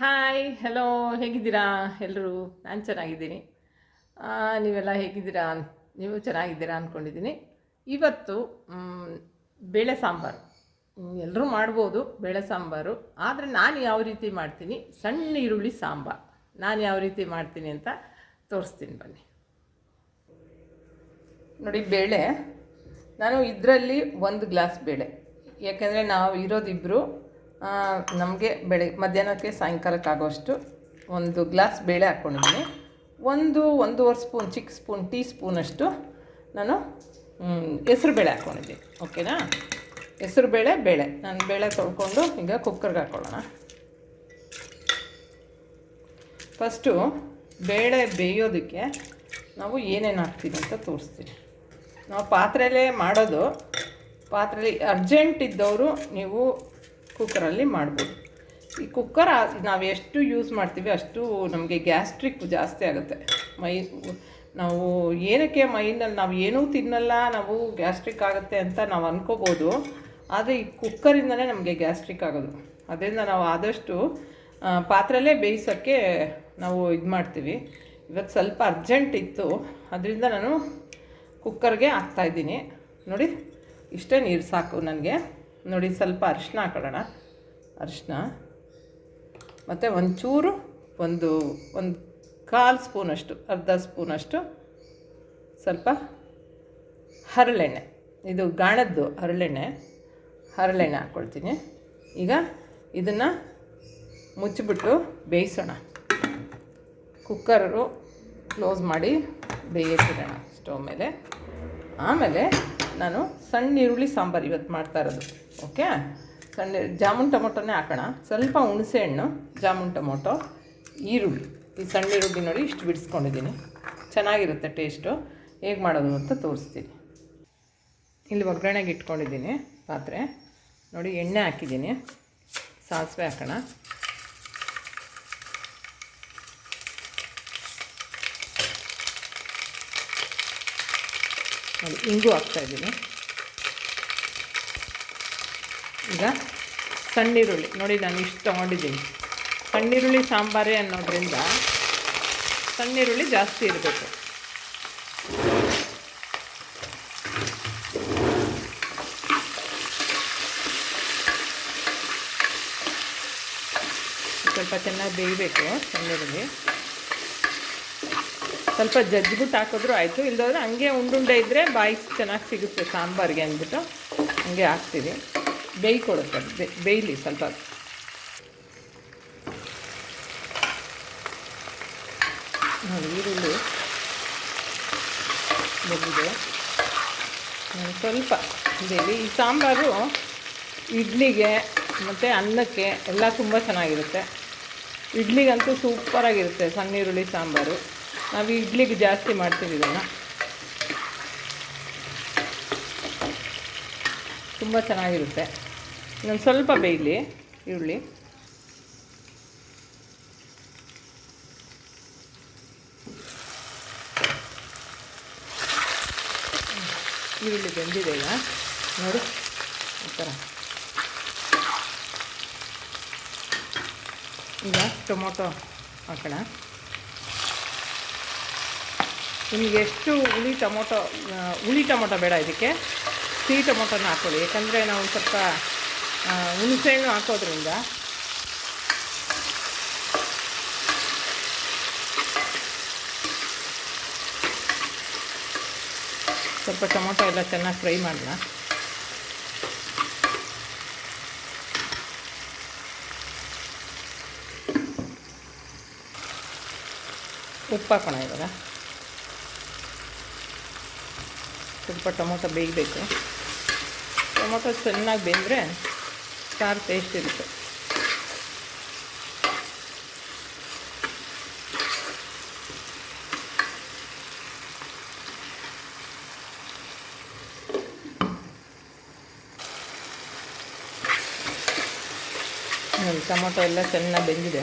Hi hello ಹೇಗಿದ್ದೀರಾ? ಎಲ್ಲರೂ ನಾನು ಚೆನ್ನಾಗಿದ್ದೀನಿ. ನೀವೆಲ್ಲ ಹೇಗಿದ್ದೀರಾ ನೀವು ಚೆನ್ನಾಗಿದ್ದೀರಾ ಅಂದ್ಕೊಂಡಿದ್ದೀನಿ ಇವತ್ತು ಬೇಳೆ ಸಾಂಬಾರು. ಎಲ್ಲರೂ ಮಾಡ್ಬೋದು ಬೇಳೆ ಸಾಂಬಾರು. ಆದರೆ ನಾನು ಯಾವ ರೀತಿ ಮಾಡ್ತೀನಿ? ಸಣ್ಣ ಈರುಳ್ಳಿ ಸಾಂಬಾರು. ನಾನು ಯಾವ ರೀತಿ ಮಾಡ್ತೀನಿ ಅಂತ ತೋರಿಸ್ತೀನಿ ಬನ್ನಿ. ನೋಡಿ, ಬೇಳೆ. ನಾನು ಇದರಲ್ಲಿ ಒಂದು ಗ್ಲಾಸ್ ಬೇಳೆ. ಯಾಕೆಂದರೆ ನಾವು ಇರೋದಿಬ್ಬರು ನಮಗೆ ಬೆಳೆ, ಮಧ್ಯಾಹ್ನಕ್ಕೆ ಸಾಯಂಕಾಲಕ್ಕೆ ಆಗೋಷ್ಟು ಒಂದು ಗ್ಲಾಸ್ ಬೇಳೆ ಹಾಕ್ಕೊಂಡಿದ್ದೀನಿ ಒಂದು ಒಂದೂವರೆ ಸ್ಪೂನ್, ಚಿಕ್ಕ ಸ್ಪೂನ್, ಟೀ ಸ್ಪೂನಷ್ಟು ನಾನು ಹೆಸ್ರು ಬೇಳೆ ಹಾಕ್ಕೊಂಡಿದ್ದೀನಿ ಓಕೆನಾ? ಹೆಸ್ರು ಬೇಳೆ ಬೇಳೆ. ನಾನು ಬೇಳೆ ತೊಳ್ಕೊಂಡು ಈಗ ಕುಕ್ಕರ್ಗೆ ಹಾಕ್ಕೊಳ್ಳೋಣ ಫಸ್ಟು ಬೇಳೆ ಬೇಯೋದಕ್ಕೆ ನಾವು ಏನೇನು ಹಾಕ್ತೀವಿ ಅಂತ ತೋರಿಸ್ತೀನಿ. ನಾವು ಪಾತ್ರೆಯಲ್ಲೇ ಮಾಡೋದು, ಪಾತ್ರೆಯಲ್ಲಿ ಅರ್ಜೆಂಟ್ ಇದ್ದವರು ನೀವು ಕುಕ್ಕರಲ್ಲಿ ಮಾಡ್ಬೋದು. ಈ ಕುಕ್ಕರ್ ನಾವು ಎಷ್ಟು ಯೂಸ್ ಮಾಡ್ತೀವಿ ಅಷ್ಟು ನಮಗೆ ಗ್ಯಾಸ್ಟ್ರಿಕ್ ಜಾಸ್ತಿ ಆಗುತ್ತೆ. ಮೈ, ನಾವು ಏನಕ್ಕೆ ಮೈನಲ್ಲಿ, ನಾವು ಏನೂ ತಿನ್ನಲ್ಲ, ನಾವು ಗ್ಯಾಸ್ಟ್ರಿಕ್ ಆಗುತ್ತೆ ಅಂತ ನಾವು ಅಂದ್ಕೋಬೋದು ಆದರೆ ಈ ಕುಕ್ಕರಿಂದನೇ ನಮಗೆ ಗ್ಯಾಸ್ಟ್ರಿಕ್ ಆಗೋದು. ಅದರಿಂದ ನಾವು ಆದಷ್ಟು ಪಾತ್ರೆಲೇ ಬೇಯಿಸೋಕ್ಕೆ ನಾವು ಇದು ಮಾಡ್ತೀವಿ. ಇವತ್ತು ಸ್ವಲ್ಪ ಅರ್ಜೆಂಟ್ ಇತ್ತು. ಅದರಿಂದ ನಾನು ಕುಕ್ಕರ್ಗೆ ಹಾಕ್ತಾಯಿದ್ದೀನಿ ನೋಡಿ, ಇಷ್ಟೇ ನೀರು ಸಾಕು ನನಗೆ. ನೋಡಿ, ಸ್ವಲ್ಪ ಅರಿಶಿನ ಹಾಕೊಳ್ಳೋಣ. ಅರಿಶಿನ ಮತ್ತು ಒಂಚೂರು, ಒಂದು ಒಂದು ಕಾಲು ಸ್ಪೂನಷ್ಟು ಅರ್ಧ ಸ್ಪೂನಷ್ಟು ಸ್ವಲ್ಪ ಹರಳೆಣ್ಣೆ. ಇದು ಗಾಣದ್ದು ಹರಳೆಣ್ಣೆ. ಹರಳೆಣ್ಣೆ ಹಾಕ್ಕೊಳ್ತೀನಿ ಈಗ ಇದನ್ನು ಮುಚ್ಚಿಬಿಟ್ಟು ಬೇಯಿಸೋಣ. ಕುಕ್ಕರು ಕ್ಲೋಸ್ ಮಾಡಿ ಬೇಯಿಸಿಡೋಣ ಸ್ಟವ್ ಮೇಲೆ. ಆಮೇಲೆ ನಾನು ಸಣ್ಣ ಈರುಳ್ಳಿ ಸಾಂಬಾರು ಇವತ್ತು ಮಾಡ್ತಾ ಇರೋದು. ಓಕೆ? ಸಣ್ಣ ಜಾಮೂನ್ ಟೊಮೊಟೊನೇ ಹಾಕೋಣ. ಸ್ವಲ್ಪ ಹುಣಸೆ ಹಣ್ಣು, ಜಾಮೂನ್ ಟೊಮೊಟೊ, ಈರುಳ್ಳಿ. ಈ ಸಣ್ಣ ಈರುಳ್ಳಿ ನೋಡಿ ಇಷ್ಟು ಬಿಡಿಸ್ಕೊಂಡಿದ್ದೀನಿ. ಚೆನ್ನಾಗಿರುತ್ತೆ ಟೇಸ್ಟು. ಹೇಗೆ ಮಾಡೋದು ಅಂತ ತೋರಿಸ್ತೀನಿ. ಇಲ್ಲಿ ಒಗ್ಗರಣೆಗೆ ಇಟ್ಕೊಂಡಿದ್ದೀನಿ ಪಾತ್ರೆ. ನೋಡಿ, ಎಣ್ಣೆ ಹಾಕಿದ್ದೀನಿ. ಸಾಸಿವೆ ಹಾಕೋಣ. ನೋಡಿ, ಇಂಗು ಹಾಕ್ತಾಯಿದ್ದೀನಿ ಈಗ ಸಣ್ಣೀರುಳ್ಳಿ. ನೋಡಿ ನಾನು ಇಷ್ಟು ತೊಗೊಂಡಿದ್ದೀನಿ. ಸಣ್ಣೀರುಳ್ಳಿ, ಸಾಂಬಾರೇ ಅನ್ನೋದ್ರಿಂದ ಸಣ್ಣೀರುಳ್ಳಿ ಜಾಸ್ತಿ ಇರಬೇಕು. ಸ್ವಲ್ಪ ಚೆನ್ನಾಗಿ ಬೇಯಬೇಕು ಸಣ್ಣೀರುಳ್ಳಿ. ಸ್ವಲ್ಪ ಜಜ್ಜಿಬಿಟ್ಟು ಹಾಕಿದ್ರು ಆಯಿತು. ಇಲ್ಲದಾದ್ರೆ ಹಂಗೆ ಉಂಡುಂಡೆ ಇದ್ದರೆ ಬಾಯಿ ಚೆನ್ನಾಗಿ ಸಿಗುತ್ತೆ ಸಾಂಬಾರಿಗೆ ಅಂದ್ಬಿಟ್ಟು ಹಂಗೆ ಹಾಕ್ತೀವಿ. ಬೇಯ್ಕೊಡುತ್ತೆ ಬೇ, ಬೇಯಲಿ ಸ್ವಲ್ಪ. ಈರುಳ್ಳಿ ಬೆಂದಿದೆ ಸ್ವಲ್ಪ ಬೇಲಿ ಈ ಸಾಂಬಾರು ಇಡ್ಲಿಗೆ ಮತ್ತು ಅನ್ನಕ್ಕೆ ಎಲ್ಲ ತುಂಬ ಚೆನ್ನಾಗಿರುತ್ತೆ. ಇಡ್ಲಿಗಂತೂ ಸೂಪರಾಗಿರುತ್ತೆ ಸಣ್ಣ ಈರುಳ್ಳಿ ಸಾಂಬಾರು. ನಾವು ಇಡ್ಲಿಗೆ ಜಾಸ್ತಿ ಮಾಡ್ತೀವಿ ಇದನ್ನು. ತುಂಬ ಚೆನ್ನಾಗಿರುತ್ತೆ. ಇನ್ನೊಂದು ಸ್ವಲ್ಪ ಬೇಯಲಿ, ಈರುಳ್ಳಿ. ಈರುಳ್ಳಿ ಬೆಂದಿದೆ ಈಗ. ನೋಡು, ಈ ಥರ ಈಗ ಟೊಮೊಟೊ ಹಾಕೋಣ. ನಿಮಗೆ ಎಷ್ಟು ಹುಳಿ ಟೊಮೊಟೊ ಹುಳಿ ಟೊಮೊಟೊ ಬೇಡ ಇದಕ್ಕೆ. ಸಿಹಿ ಟೊಮೊಟೊನ ಹಾಕೊಳ್ಳಿ. ಯಾಕಂದರೆ ನಾವು ಸ್ವಲ್ಪ ಹುಣಸೆಹಣ್ಣು ಹಾಕೋದ್ರಿಂದ. ಸ್ವಲ್ಪ ಟೊಮೊಟೊ ಎಲ್ಲ ಚೆನ್ನಾಗಿ ಫ್ರೈ ಮಾಡೋಣ. ಉಪ್ಪು ಹಾಕೋಣ ಇವಾಗ. ಸ್ವಲ್ಪ ಟೊಮೊಟೊ ಬೇಯಬೇಕು. ಟೊಮೊಟೊ ಚೆನ್ನಾಗಿ ಬೆಂದರೆ ಸಾರು ಟೇಸ್ಟ್ ಇರುತ್ತೆ ನೋಡಿ ಟೊಮೊಟೊ ಎಲ್ಲ ಚೆನ್ನಾಗಿ ಬೆಂದಿದೆ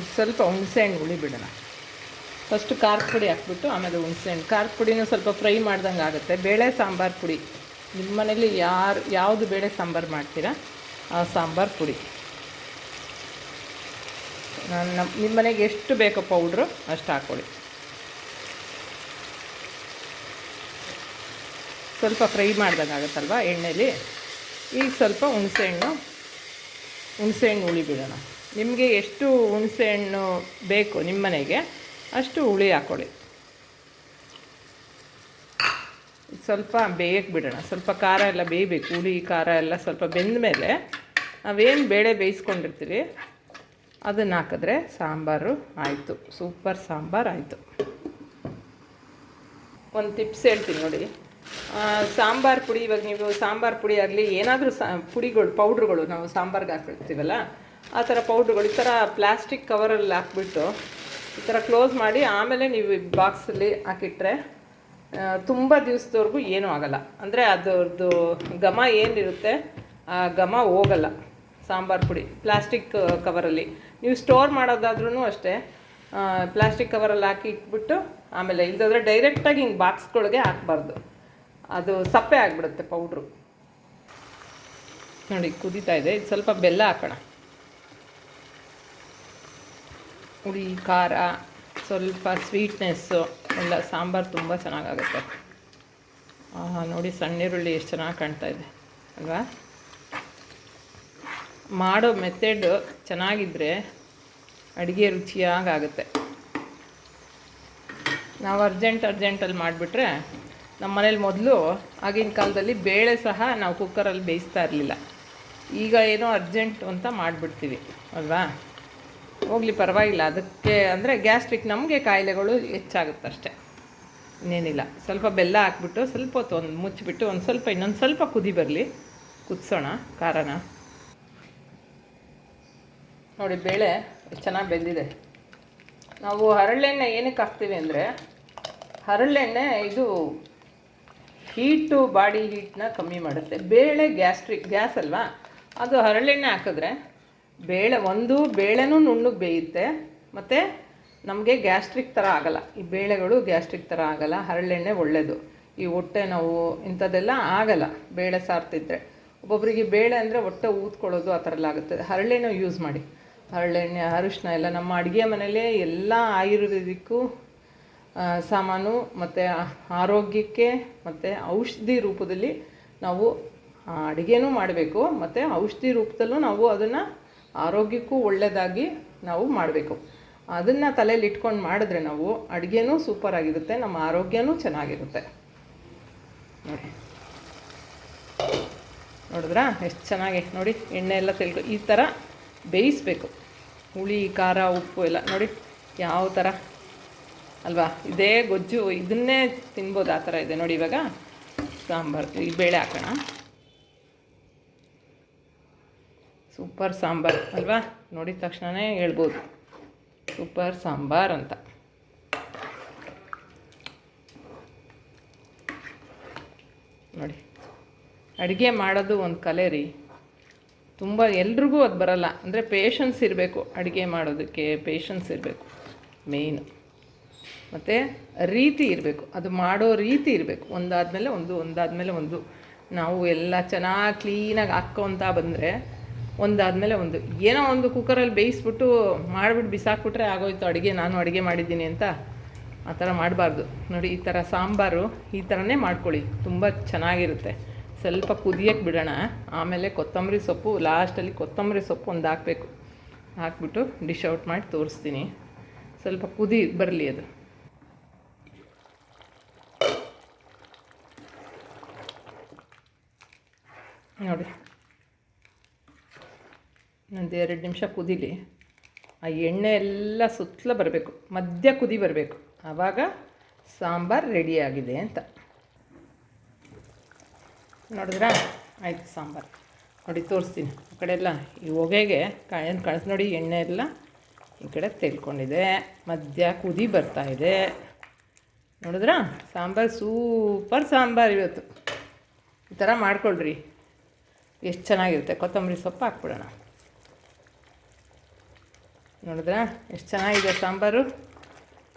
ಈಗ ಸ್ವಲ್ಪ ಹುಣಸೆಹಣ್ಣು ಹುಳಿ ಬಿಡೋಣ ಫಸ್ಟು ಖಾರದ ಪುಡಿ ಹಾಕ್ಬಿಟ್ಟು ಆಮೇಲೆ ಹುಣಸೆಹಣ್ಣು ಖಾರದ ಪುಡಿನೂ ಸ್ವಲ್ಪ ಫ್ರೈ ಮಾಡ್ದಂಗೆ ಆಗುತ್ತೆ. ಬೇಳೆ ಸಾಂಬಾರು ಪುಡಿ. ನಿಮ್ಮ ಮನೇಲಿ ಯಾರು, ಯಾವುದು ಬೇಳೆ ಸಾಂಬಾರು ಮಾಡ್ತೀರಾ, ಆ ಸಾಂಬಾರು ಪುಡಿ. ನಾನು ನಮ್ಮ ನಿಮ್ಮ ಮನೆಗೆ ಎಷ್ಟು ಬೇಕೋ ಪೌಡ್ರು ಅಷ್ಟು ಹಾಕ್ಕೊಳ್ಳಿ ಸ್ವಲ್ಪ ಫ್ರೈ ಮಾಡ್ದಂಗೆ ಆಗುತ್ತಲ್ವ ಎಣ್ಣೆಲಿ. ಈಗ ಸ್ವಲ್ಪ ಹುಣಸೆಹಣ್ಣು ಹುಣಸೆಹಣ್ಣು ಹುಳಿ ಬಿಡೋಣ ನಿಮಗೆ ಎಷ್ಟು ಹುಣಸೆಹಣ್ಣು ಬೇಕು ನಿಮ್ಮ ಮನೆಗೆ, ಅಷ್ಟು ಹುಳಿ ಹಾಕ್ಕೊಳ್ಳಿ ಸ್ವಲ್ಪ ಬೇಯಕ್ಕೆ ಬಿಡೋಣ. ಸ್ವಲ್ಪ ಖಾರ ಎಲ್ಲ ಬೇಯಬೇಕು. ಹುಳಿ, ಖಾರ ಎಲ್ಲ ಸ್ವಲ್ಪ ಬೆಂದ ಮೇಲೆ ನಾವೇನು ಬೇಳೆ ಬೇಯಿಸ್ಕೊಂಡಿರ್ತೀವಿ ಅದನ್ನು ಹಾಕಿದ್ರೆ ಸಾಂಬಾರು ಆಯಿತು. ಸೂಪರ್ ಸಾಂಬಾರು ಆಯಿತು. ಒಂದು ಟಿಪ್ಸ್ ಹೇಳ್ತೀನಿ ನೋಡಿ. ಸಾಂಬಾರು ಪುಡಿ ಇವಾಗ ನೀವು ಸಾಂಬಾರು ಪುಡಿ ಆಗಲಿ ಏನಾದರೂ ಸಾ, ಪುಡಿಗಳು, ಪೌಡ್ರುಗಳು ನಾವು ಸಾಂಬಾರ್ಗೆ ಹಾಕಿರ್ತೀವಲ್ಲ ಆ ಥರ ಪೌಡ್ರುಗಳು, ಈ ಥರ ಪ್ಲಾಸ್ಟಿಕ್ ಕವರಲ್ಲಿ ಹಾಕ್ಬಿಟ್ಟು ಈ ಥರ ಕ್ಲೋಸ್ ಮಾಡಿ ಆಮೇಲೆ ನೀವು ಬಾಕ್ಸಲ್ಲಿ ಹಾಕಿಟ್ರೆ ತುಂಬ ದಿವಸದವರೆಗೂ ಏನೂ ಆಗಲ್ಲ. ಅಂದರೆ ಅದರದ್ದು ಘಮ ಏನಿರುತ್ತೆ, ಆ ಘಮ ಹೋಗಲ್ಲ. ಸಾಂಬಾರು ಪುಡಿ, ಪ್ಲಾಸ್ಟಿಕ್ ಕವರಲ್ಲಿ. ನೀವು ಸ್ಟೋರ್ ಮಾಡೋದಾದ್ರೂ ಅಷ್ಟೇ ಪ್ಲಾಸ್ಟಿಕ್ ಕವರಲ್ಲಿ ಹಾಕಿ ಇಟ್ಬಿಟ್ಟು, ಆಮೇಲೆ ಇಲ್ಲದಾದ್ರೆ ಡೈರೆಕ್ಟಾಗಿ ಹಿಂಗೆ ಬಾಕ್ಸ್ಗಳಿಗೆ ಹಾಕ್ಬಾರ್ದು. ಅದು ಸಪ್ಪೆ ಆಗಿಬಿಡುತ್ತೆ ಪೌಡ್ರು. ನೋಡಿ, ಕುದೀತಾ ಇದೆ. ಇದು ಸ್ವಲ್ಪ ಬೆಲ್ಲ ಹಾಕೋಣ. ಹುಳಿ ಖಾರ ಸ್ವಲ್ಪ ಸ್ವೀಟ್ನೆಸ್ಸು ಎಲ್ಲ ಸಾಂಬಾರು ತುಂಬ ಚೆನ್ನಾಗಾಗುತ್ತೆ. ನೋಡಿ ಸಣ್ಣ ಈರುಳ್ಳಿ ಎಷ್ಟು ಚೆನ್ನಾಗಿ ಕಾಣ್ತಾ ಇದೆ, ಅಲ್ವಾ? ಮಾಡೋ ಮೆಥಡ್ ಚೆನ್ನಾಗಿದ್ದರೆ ಅಡುಗೆ ರುಚಿಯಾಗುತ್ತೆ ನಾವು ಅರ್ಜೆಂಟ್ ಅರ್ಜೆಂಟಲ್ಲಿ ಮಾಡಿಬಿಟ್ರೆ ನಮ್ಮ ಮನೇಲಿ ಮೊದಲು ಆಗಿನ ಕಾಲದಲ್ಲಿ ಬೇಳೆ ಸಹ ನಾವು ಕುಕ್ಕರಲ್ಲಿ ಬೇಯಿಸ್ತಾ ಇರಲಿಲ್ಲ. ಈಗ ಏನೋ ಅರ್ಜೆಂಟ್ ಅಂತ ಮಾಡಿಬಿಡ್ತೀವಿ, ಅಲ್ವಾ? ಹೋಗಲಿ ಪರವಾಗಿಲ್ಲ. ಅದಕ್ಕೆ ಅಂದರೆ ಗ್ಯಾಸ್ಟ್ರಿಕ್ ನಮಗೆ ಕಾಯಿಲೆಗಳು ಅಷ್ಟೇ ಇನ್ನೇನಿಲ್ಲ. ಸ್ವಲ್ಪ ಬೆಲ್ಲ ಹಾಕ್ಬಿಟ್ಟು ಸ್ವಲ್ಪ ಹೊತ್ತು ಒಂದು ಮುಚ್ಚಿಬಿಟ್ಟು ಒಂದು ಸ್ವಲ್ಪ ಇನ್ನೊಂದು ಸ್ವಲ್ಪ ಕುದಿ ಬರಲಿ. ಕುದಿಸೋಣ. ಖಾರನ ನೋಡಿ, ಬೇಳೆ ಚೆನ್ನಾಗಿ ಬೆಂದಿದೆ. ನಾವು ಹರಳೆಣ್ಣೆ ಏನಕ್ಕೆ ಹಾಕ್ತೀವಿ ಅಂದರೆ, ಹರಳೆಣ್ಣೆ ಇದು ಹೀಟು, ಬಾಡಿ ಹೀಟನ್ನ ಕಮ್ಮಿ ಮಾಡುತ್ತೆ. ಬೇಳೆ, ಗ್ಯಾಸ್ಟ್ರಿಕ್, ಗ್ಯಾಸ್ ಅಲ್ವಾ? ಅದು ಹರಳೆಣ್ಣೆ ಹಾಕಿದ್ರೆ ಬೇಳೆ, ಒಂದು ಬೇಳೆನೂ ನುಣ್ಣಗೆ ಬೇಯುತ್ತೆ, ಮತ್ತು ನಮಗೆ ಗ್ಯಾಸ್ಟ್ರಿಕ್ ಥರ ಆಗಲ್ಲ. ಈ ಬೇಳೆಗಳು ಗ್ಯಾಸ್ಟ್ರಿಕ್ ಥರ ಆಗಲ್ಲ, ಹರಳೆಣ್ಣೆ ಒಳ್ಳೆಯದು ಈ ಹೊಟ್ಟೆ ನೋವು ಇಂಥದ್ದೆಲ್ಲ ಆಗಲ್ಲ, ಬೇಳೆ ಸಾರ್ತಿದ್ರೆ. ಒಬ್ಬೊಬ್ಬರಿಗೆ ಬೇಳೆ ಅಂದರೆ ಹೊಟ್ಟೆ ಊದ್ಕೊಳ್ಳೋದು ಆ ಥರ ಎಲ್ಲ ಆಗುತ್ತೆ. ಹರಳೆಣ್ಣೆ ಯೂಸ್ ಮಾಡಿ. ಹರಳೆಣ್ಣೆ ಅರಿಶಿನ ಎಲ್ಲ ನಮ್ಮ ಅಡುಗೆ ಮನೆಯಲ್ಲೇ ಎಲ್ಲ ಆಯುರ್ವೇದಿಕ್ಕೂ ಸಾಮಾನು ಮತ್ತು ಆರೋಗ್ಯಕ್ಕೆ ಮತ್ತು ಔಷಧಿ ರೂಪದಲ್ಲಿ ನಾವು ಅಡುಗೆನೂ ಮಾಡಬೇಕು. ಮತ್ತು ಔಷಧಿ ರೂಪದಲ್ಲೂ ನಾವು ಅದನ್ನು ಆರೋಗ್ಯಕ್ಕೂ ಒಳ್ಳೆಯದಾಗಿ ನಾವು ಮಾಡಬೇಕು. ಅದನ್ನು ತಲೆಯಲ್ಲಿ ಇಟ್ಕೊಂಡು ಮಾಡಿದ್ರೆ ನಾವು ಅಡುಗೆನೂ ಸೂಪರಾಗಿರುತ್ತೆ ನಮ್ಮ ಆರೋಗ್ಯನೂ ಚೆನ್ನಾಗಿರುತ್ತೆ. ನೋಡಿ. ನೋಡಿದ್ರಾ? ಎಷ್ಟು ಚೆನ್ನಾಗಿ. ನೋಡಿ, ಎಣ್ಣೆ ಎಲ್ಲ ತೆಳ್ಕೊ ಈ ಥರ ಬೇಯಿಸ್ಬೇಕು. ಹುಳಿ, ಖಾರ, ಉಪ್ಪು ಎಲ್ಲ. ನೋಡಿ, ಯಾವ ಥರ ಅಲ್ವಾ? ಇದೇ ಗೊಜ್ಜು, ಇದನ್ನೇ ತಿನ್ಬೋದು ಆ ಥರ ಇದೆ. ನೋಡಿ ಇವಾಗ ಸಾಂಬಾರು, ಈ ಬೇಳೆ ಹಾಕೋಣ. ಸೂಪರ್ ಸಾಂಬಾರು ಅಲ್ವಾ? ನೋಡಿದ ತಕ್ಷಣವೇ ಹೇಳ್ಬೋದು. ಸೂಪರ್ ಸಾಂಬಾರ್ ಅಂತ. ನೋಡಿ, ಅಡುಗೆ ಮಾಡೋದು ಒಂದು ಕಲೆ ರೀ. ತುಂಬ ಎಲ್ರಿಗೂ ಅದು ಬರಲ್ಲ. ಅಂದರೆ ಪೇಷನ್ಸ್ ಇರಬೇಕು ಅಡುಗೆ ಮಾಡೋದಕ್ಕೆ ಪೇಷನ್ಸ್ ಇರಬೇಕು ಮೇಯ್ನು ಮತ್ತು ರೀತಿ ಇರಬೇಕು. ಅದು ಮಾಡೋ ರೀತಿ ಇರಬೇಕು. ಒಂದಾದಮೇಲೆ ಒಂದು ಒಂದಾದಮೇಲೆ ಒಂದು. ನಾವು ಎಲ್ಲ ಚೆನ್ನಾಗಿ ಕ್ಲೀನಾಗಿ ಹಾಕ್ಕೊತ ಬಂದರೆ ಒಂದಾದಮೇಲೆ ಒಂದು ಏನೋ ಒಂದು ಕುಕ್ಕರಲ್ಲಿ ಬೇಯಿಸ್ಬಿಟ್ಟು ಮಾಡಿಬಿಟ್ಟು ಬಿಸಾಕ್ಬಿಟ್ರೆ ಆಗೋಯ್ತು, ಅಡುಗೆ ನಾನು ಅಡುಗೆ ಮಾಡಿದ್ದೀನಿ ಅಂತ. ಆ ಥರ ಮಾಡಬಾರ್ದು. ನೋಡಿ, ಈ ಥರ ಸಾಂಬಾರು ಈ ಥರನೇ ಮಾಡ್ಕೊಳ್ಳಿ. ತುಂಬ ಚೆನ್ನಾಗಿರುತ್ತೆ. ಸ್ವಲ್ಪ ಕುದಿಯೋಕ್ಕೆ ಬಿಡೋಣ. ಆಮೇಲೆ ಕೊತ್ತಂಬರಿ ಸೊಪ್ಪು, ಲಾಸ್ಟಲ್ಲಿ ಕೊತ್ತಂಬರಿ ಸೊಪ್ಪು ಒಂದು ಹಾಕಬೇಕು. ಹಾಕ್ಬಿಟ್ಟು ಡಿಶ್ ಔಟ್ ಮಾಡಿ ತೋರಿಸ್ತೀನಿ. ಸ್ವಲ್ಪ ಕುದಿ ಬರಲಿ ಅದು. ನೋಡಿ ಒಂದು ಎರಡು ನಿಮಿಷ ಕುದೀಲಿ. ಆ ಎಣ್ಣೆ ಎಲ್ಲ ಸುತ್ತಲ ಬರಬೇಕು. ಮಧ್ಯ ಕುದಿ ಬರಬೇಕು. ಆವಾಗ ಸಾಂಬಾರು ರೆಡಿಯಾಗಿದೆ ಅಂತ. ನೋಡಿದ್ರಾ? ಆಯಿತು ಸಾಂಬಾರು. ನೋಡಿ, ತೋರಿಸ್ತೀನಿ. ಆ ಕಡೆ ಎಲ್ಲ ಈ ಹೊಗೆಗೆ ಕಾಯನ್ನು ಕಳಿಸ್ ನೋಡಿ, ಎಣ್ಣೆ ಎಲ್ಲ ಈ ಕಡೆ ತೆಲ್ಕೊಂಡಿದೆ. ಮಧ್ಯ ಕುದಿ ಬರ್ತಾ ಇದೆ. ನೋಡಿದ್ರಾ? ಸಾಂಬಾರು ಸೂಪರ್ ಸಾಂಬಾರು ಇವತ್ತು. ಈ ಥರ ಮಾಡ್ಕೊಳ್ರಿ. ಎಷ್ಟು ಚೆನ್ನಾಗಿರುತ್ತೆ. ಕೊತ್ತಂಬರಿ ಸೊಪ್ಪು ಹಾಕ್ಬಿಡೋಣ. ನೋಡಿದ್ರಾ? ಎಷ್ಟು ಚೆನ್ನಾಗಿದೆ ಸಾಂಬಾರು?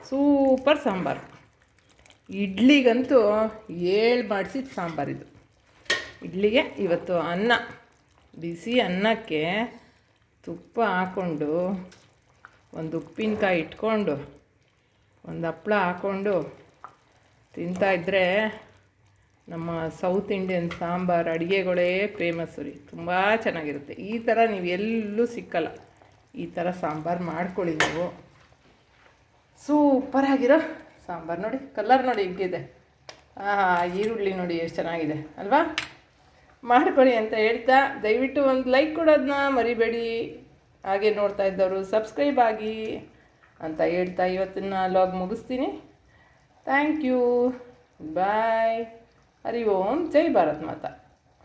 ಸೂಪರ್ ಸಾಂಬಾರು. ಇಡ್ಲಿಗಂತೂ ಏಳು ಮಾಡಿಸಿದ ಸಾಂಬಾರಿದು ಇಡ್ಲಿಗೆ ಇವತ್ತು ಅನ್ನ. ಬಿಸಿ ಅನ್ನಕ್ಕೆ ತುಪ್ಪ ಹಾಕ್ಕೊಂಡು ಒಂದು ಉಪ್ಪಿನಕಾಯಿ ಇಟ್ಕೊಂಡು, ಒಂದು ಹಪ್ಪಳ ಹಾಕ್ಕೊಂಡು ತಿಂತಾಯಿದ್ರೆ ನಮ್ಮ ಸೌತ್ ಇಂಡಿಯನ್ ಸಾಂಬಾರು ಅಡುಗೆಗಳೇ ಫೇಮಸ್ಸು ರೀ. ತುಂಬ ಚೆನ್ನಾಗಿರುತ್ತೆ. ಈ ಥರ ನೀವು ಎಲ್ಲೂ ಸಿಕ್ಕಲ್ಲ. ಈ ಥರ ಸಾಂಬಾರು ಮಾಡ್ಕೊಳ್ಳಿ ನೀವು. ಸೂಪರ್ ಆಗಿರೋ ಸಾಂಬಾರು ನೋಡಿ ಕಲರ್ ನೋಡಿ ಹಿಂಗಿದೆ. ಹಾಂ ಈರುಳ್ಳಿ ನೋಡಿ ಎಷ್ಟು ಚೆನ್ನಾಗಿದೆ, ಅಲ್ವಾ? ಮಾಡ್ಕೊಳ್ಳಿ ಅಂತ ಹೇಳ್ತಾ, ದಯವಿಟ್ಟು ಒಂದು ಲೈಕ್ ಕೊಡೋದನ್ನ ಮರಿಬೇಡಿ. ಹಾಗೆ ನೋಡ್ತಾ ಇದ್ದವರು ಸಬ್ಸ್ಕ್ರೈಬ್ ಆಗಿ ಅಂತ ಹೇಳ್ತಾ ಇವತ್ತಿನ ಲಾಗ್ ಮುಗಿಸ್ತೀನಿ. Thank you bye Hari Om, Jai Bharat Mata.